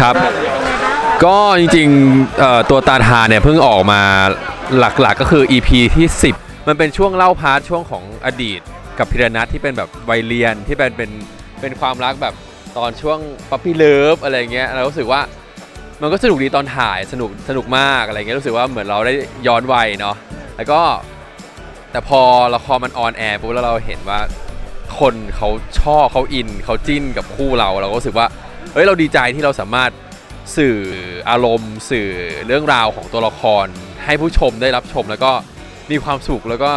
ครับ ก็จริงๆเอ่อตัวตาทาเนี่ยเพิ่งออกมาหลักๆก็คือ EP ที่ 10 มันเป็นช่วงเล่าพาร์ทช่วงของอดีตกับพิรนัทที่เป็นแบบวัยเรียนที่เป็นเป็นเป็นความรักแบบตอนช่วงป๊อปปี้เลิฟอะไรเงี้ยเรารู้สึกว่ามันก็สนุกดีตอนถ่ายสนุกสนุกมากอะไรเงี้ยรู้สึกว่าเหมือนเราได้ย้อนวัยเนาะแล้วก็แต่พอละครมันออนแอร์ปุ๊บแล้วเราเห็นว่าคนเขาชอบเขาอินเขาจิ้นกับคู่เราเราก็รู้สึกว่า เฮ้ยเราดีใจที่เราสามารถสื่ออารมณ์ สื่อเรื่องราวของตัวละคร ให้ผู้ชมได้รับชมแล้วก็มีความสุขแล้วก็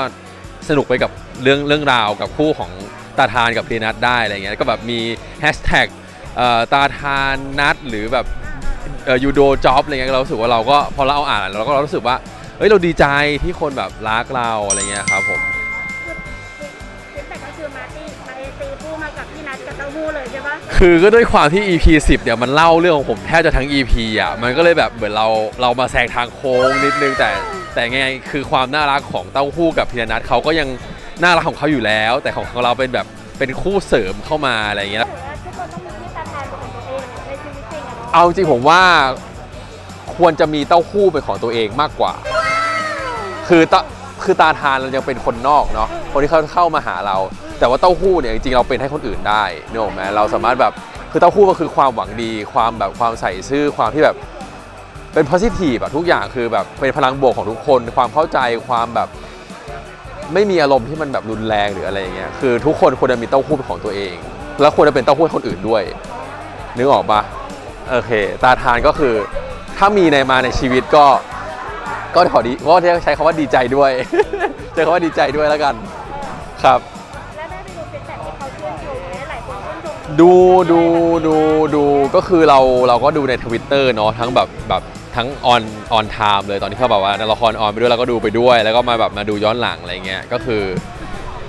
สนุกไปกับเรื่องเรื่องราวกับคู่ของตาทานกับพีนัทได้อะไรเงี้ยก็แบบมีแฮชแท็กตาทานนัทหรือแบบยูโดจ็อบอะไรเงี้ยเราสึกว่าเราก็พอเราเอาอ่านเราก็เรารู้สึกว่าเฮ้ยเราดีใจที่คนแบบรักเราอะไรเงี้ยครับผม พี่นัทกับเต้าหู้เลยใช่ปะคือก็ด้วยความที่ EP 10เนี่ยมันเล่าเรื่องของผมแทบจะทั้ง EP อะมันก็เลยแบบเหมือนเราเรามาแซงทางโค้งนิดนึงแต่แต่ไงคือความน่ารักของเต้าหู้กับพีรนัทเขาก็ยังน่ารักของเขาอยู่แล้ว แต่ของเราเป็นแบบเป็นคู่เสริมเข้ามาอะไรอย่างเงี้ย ถือว่าทุกคนต้องมีที่ตาทานเป็นของตัวเองในชีวิตจริงอะเนาะเอาจริงผมว่าควรจะมีเต้าหู้เป็นของตัวเองมากกว่า คือตาคือตาทานเรายังเป็นคนนอกเนาะคนที่เขาเข้ามาหาเรา แต่ว่าเต้าหู้เนี่ยจริงๆเราเป็นให้คนอื่นได้นึกออกไหมเราสามารถแบบคือเต้าหู้ก็คือความหวังดี ความแบบความใส่ซื่อความที่แบบเป็น positive อะทุกอย่างคือแบบเป็นพลังบวกของทุกคน ความเข้าใจความแบบ ไม่มีอารมณ์ที่มันแบบรุนแรงหรืออะไรอย่างเงี้ยคือทุกคนควรจะมีเต้าหู้เป็นของตัวเอง แล้วควรจะเป็นเต้าหู้คนอื่นด้วย นึกออกปะโอเค ตาทานก็คือถ้ามีในมาในชีวิตก็ก็ขอดีก็ใช้คำว่าดีใจด้วย ใช้คำว่าดีใจด้วยแล้วกันครับ ดูดูดูดูก็คือเราเราก็ดูในทวิตเตอร์เนาะทั้งแบบแบบทั้งออนออนไทม์เลยตอนที่เขาแบบว่าละครออนไปด้วยเราก็ดูไปด้วย แล้วก็มาแบบมาดูย้อนหลังอะไรเงี้ยก็คือ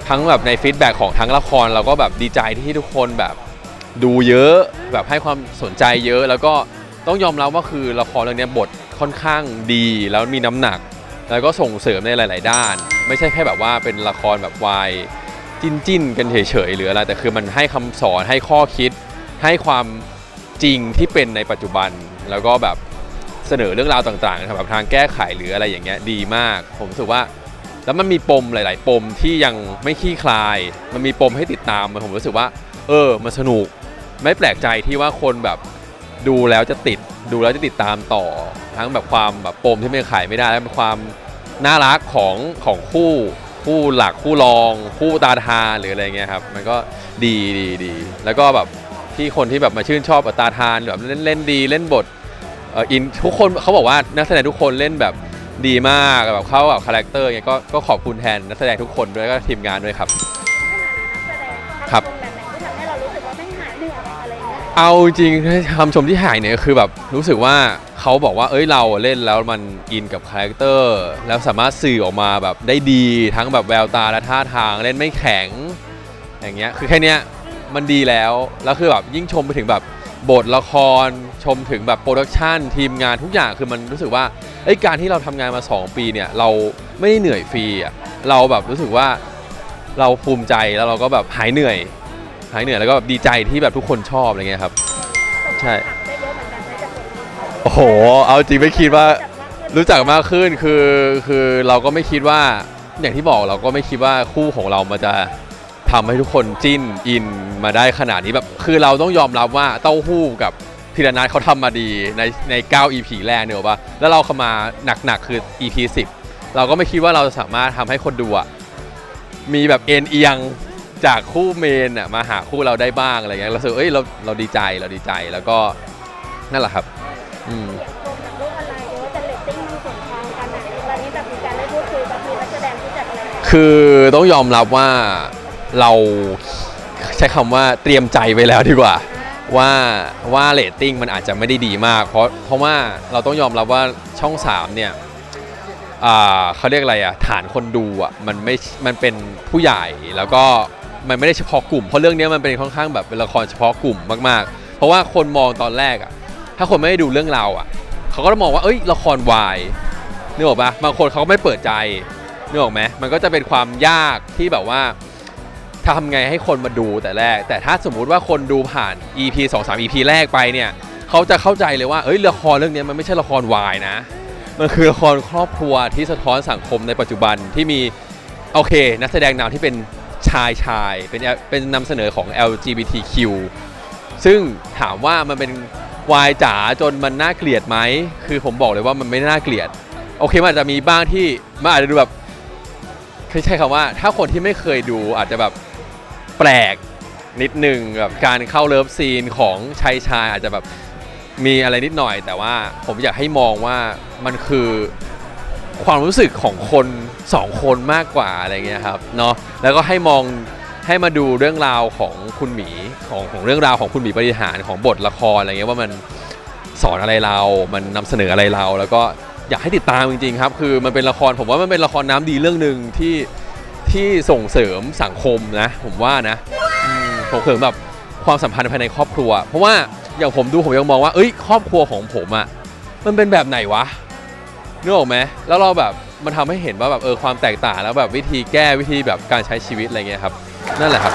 ทั้งแบบในฟีดแบ็กของทั้งละครเราก็แบบดีใจที่ทุกคนแบบดูเยอะแบบให้ความสนใจเยอะ แล้วก็ต้องยอมรับว่าคือละครเรื่องนี้บทค่อนข้างดีแล้วมีน้ำหนัก แล้วก็ส่งเสริมในหลาย ๆ ด้าน ไม่ใช่แค่แบบว่าเป็นละครแบบวาย จิ้นจิ้นๆกันเฉยๆหรืออะไร แต่คือมันให้คำสอนให้ข้อคิด ให้ความจริงที่เป็นในปัจจุบัน แล้วก็แบบเสนอเรื่องราวต่างๆแบบทางแก้ไขหรืออะไรอย่างเงี้ยดีมาก ผมรู้สึกว่า แล้วมันมีปมหลาย ๆ ปมที่ยังไม่คลี่คลาย มันมีปมให้ติดตามผมรู้สึกว่า เออมันสนุกไม่แปลกใจที่ว่าคนแบบดูแล้วจะติดดูแล้วจะติดตามต่อ ทั้งแบบความแบบปมที่ไม่ขายไม่ได้ และเป็นความน่ารักของของคู่ คู่หลักคู่รอง คู่ตาทานหรืออะไรเงี้ยครับ มันก็ดีดีดีแล้วก็แบบที่คนที่แบบมาชื่นชอบกับตาทานแบบเล่นเล่นดีเล่นบทเอ่ออินทุกคนเขาบอกว่านักแสดงทุกคนเล่นแบบดีมากแบบเข้ากับคาแรคเตอร์เงี้ยก็ก็ขอบคุณแทนนักแสดงทุกคนด้วยก็ทีมงานด้วยครับขนาดนักแสดงครับทำแบบไหนที่ทำให้เรารู้สึกว่าไม่หายเหนื่อยอะไรอย่าง เอาจริงคำชมที่หายเนี่ยคือแบบรู้สึกว่าเขาบอกว่าเอ้ยเราเล่นแล้วมันอินกับคาแรคเตอร์แล้วสามารถสื่อออกมาแบบได้ดีทั้งแบบแววตาและท่าทางเล่นไม่แข็ง อย่างเงี้ยคือแค่เนี้ยมันดีแล้วแล้วคือแบบยิ่งชมไปถึงแบบบทละครชมถึงแบบโปรดักชันทีมงานทุกอย่างคือมันรู้สึกว่าไอ้การที่เราทำงานมา 2 ปีเนี่ยเราไม่ได้เหนื่อยฟรีอะเราแบบรู้สึกว่าเราภูมิใจแล้วเราก็แบบหายเหนื่อย หายเหนื่อยแล้วก็แบบดีใจที่แบบทุกคนชอบอะไรเงี้ยครับ ใช่ ได้เยอะเหมือนกันนะจากคนนี้โอ้โห เอาจริงไม่คิดว่า จัดมากขึ้นรู้จักมากขึ้นคือคือเราก็ไม่คิดว่าอย่างที่บอกเราก็ไม่คิดว่าคู่ของเรามันจะทำให้ทุกคนจิ้นอินมาได้ขนาดนี้แบบคือเราต้องยอมรับว่าเต้าหู้กับพิรนัทเขาทำมาดีในใน 9 EP แรกเนอะปะแล้วเราเข้ามาหนักๆคือ EP 10 เราก็ไม่คิดว่าเราจะสามารถทำให้คนดูอะมีแบบเอ็นเอียง จากคู่เมนอะมาหาคู่เราได้บ้างอะไรเงี้ยเราสึกเอ้ยเราเราดีใจเราดีใจแล้วก็นั่นแหละครับ อืมชมจากโลกออนไลน์เยอะแต่เรตติ้งมันส่วนทางกันไหนตอนนี้แบบมีการได้พูดคุยกับทีมนักแสดงผู้จัดอะไรกันคือต้องยอมรับว่าเราใช้คำว่าเตรียมใจไว้แล้วดีกว่า ว่าว่าเรตติ้งมันอาจจะไม่ได้ดีมาก เพราะเพราะว่าเราต้องยอมรับว่าช่อง 3 เนี่ยอ่าเขาเรียกอะไรอะฐานคนดูอะมันไม่มันเป็นผู้ใหญ่แล้วก็ มันไม่ได้เฉพาะกลุ่มเพราะเรื่องนี้มันเป็นค่อนข้างแบบเป็นละครเฉพาะกลุ่มมากๆ เพราะว่าคนมองตอนแรกอะถ้าคนไม่ได้ดูเรื่องเราอะเขาก็จะมองว่าเอ้ยละครวายนึกออกปะบางคนเขาก็ไม่เปิดใจนึกออกไหมมันก็จะเป็นความยากที่แบบว่าทำไงให้คนมาดูแต่แรก แต่ถ้าสมมุติว่าคนดูผ่าน EP 2 3 EP แรกไปเนี่ยเขาจะเข้าใจเลยว่าเอ้ยละครเรื่องนี้มันไม่ใช่ละครวายนะ มันคือละครครอบครัวที่สะท้อนสังคมในปัจจุบันที่มีโอเค นักแสดงนำที่เป็น ชายชายเป็นเป็นนำเสนอของ LGBTQ ซึ่งถามว่ามันเป็นวายจ๋าจนมันน่าเกลียดไหม คือผมบอกเลยว่ามันไม่น่าเกลียด โอเคมันอาจจะมีบ้างที่มันอาจจะดูแบบคือใช้คำว่า ถ้าคนที่ไม่เคยดูอาจจะแบบแปลกนิดหนึ่งแบบการเข้าเลิฟซีนของชายชายอาจจะแบบมีอะไรนิดหน่อย แต่ว่าผมอยากให้มองว่ามันคือความรู้สึกของคน สองคนมากกว่าอะไรเงี้ยครับเนาะแล้วก็ให้มองให้มาดูเรื่องราวของคุณหมีของของเรื่องราวของคุณหมีบริหารของบทละครอะไรเงี้ยว่ามันสอนอะไรเรา มันนำเสนออะไรเรา แล้วก็อยากให้ติดตามจริงๆครับ คือมันเป็นละครผมว่ามันเป็นละครน้ำดีเรื่องหนึ่งที่ที่ส่งเสริมสังคมนะ ผมว่านะอืมส่งเสริมแบบความสัมพันธ์ภายในครอบครัว เพราะว่าอย่างผมดูผมยังมองว่าเอ้ยครอบครัวของผมอะ่ะมันเป็นแบบไหนวะ นึกออกไหมแล้วเราแบบมันทำให้เห็นว่าแบบเออความแตกต่างแล้วแบบวิธีแก้วิธีแบบการใช้ชีวิตอะไรเงี้ยครับนั่นแหละครับ